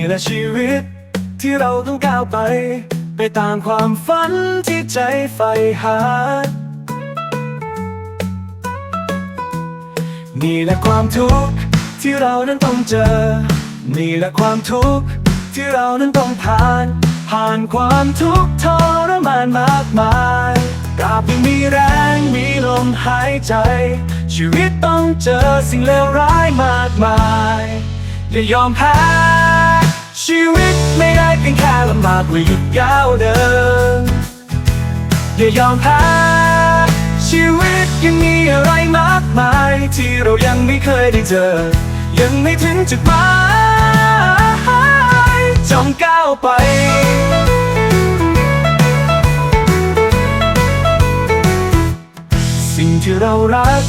นี่แหละชีวิต ที่เราต้องก้าวไป ไปตามความฝันที่ใจใฝ่หา นี่แหละความทุกข์ที่เรานั้นต้องเจอ นี่แหละความทุกข์ที่เรานั้นต้องผ่าน ผ่านความทุกข์ทรมานมากมายตราบยังมีแรงมีลมหายใจ ชีวิตต้องเจอสิ่งเลวร้ายมากมายอย่ายอมแพ้ ชีวิตไม่ได้เพียงแค่ลำบากหรือหยุดก้าวเดิน อย่ายอมแพ้ชีวิตยังมีอะไรมากมาย ที่เรายังไม่เคยได้เจอ ยังไม่ถึงจุดหมายจงก้าวไปสิ่งที่เรารัก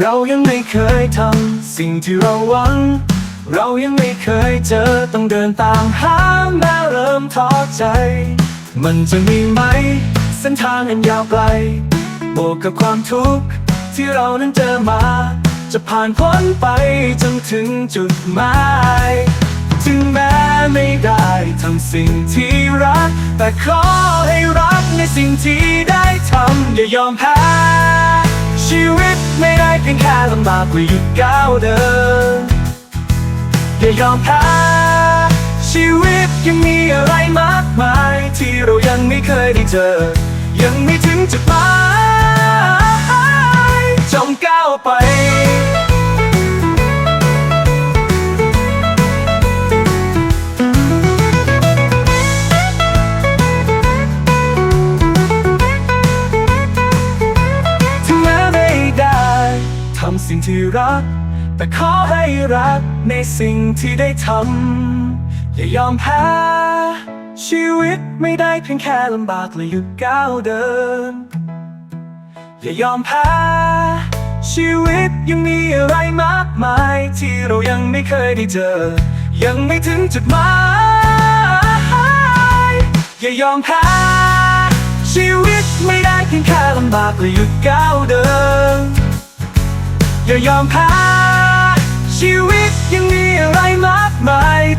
เรายังไม่เคยทำ สิ่งที่เราหวัง เรายังไม่เคยเจอต้องเดินตามหาแม้เริ่มท้อใจ มันจะมีไหม เส้นทางอันยาวไกล บวกกับความทุกข์ที่เรานั้นเจอมา จะผ่านพ้นไปจนถึงจุดหมายถึงแม้ไม่ได้ทำสิ่งที่รัก แต่ขอให้รักในสิ่งที่ได้ทำอย่ายอมแพ้ชีวิตไม่ได้เพียงแค่ลำบากหรือหยุดก้าวเดิน อย่ายอมแพ้ชีวิตยังมีอะไรมากมาย ที่เรายังไม่เคยได้เจอ ยังไม่ถึงจุดหมายจงก้าวไปถึงแม้ไม่ได้ทำสิ่งที่รัก แต่ขอให้รักในสิ่งที่ได้ทำอย่ายอมแพ้ ชีวิตไม่ได้เพียงแค่ลำบากและหยุดก้าวเดิน อย่ายอมแพ้ ชีวิตยังมีอะไรมากมาย ที่เรายังไม่เคยได้เจอ ยังไม่ถึงจุดหมาย อย่ายอมแพ้ ชีวิตไม่ได้เพียงแค่ลำบากและหยุดก้าวเดิน อย่ายอมแพ้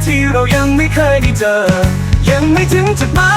ที่เรายังไม่เคยได้เจอ ยังไม่ถึงจุดหมาย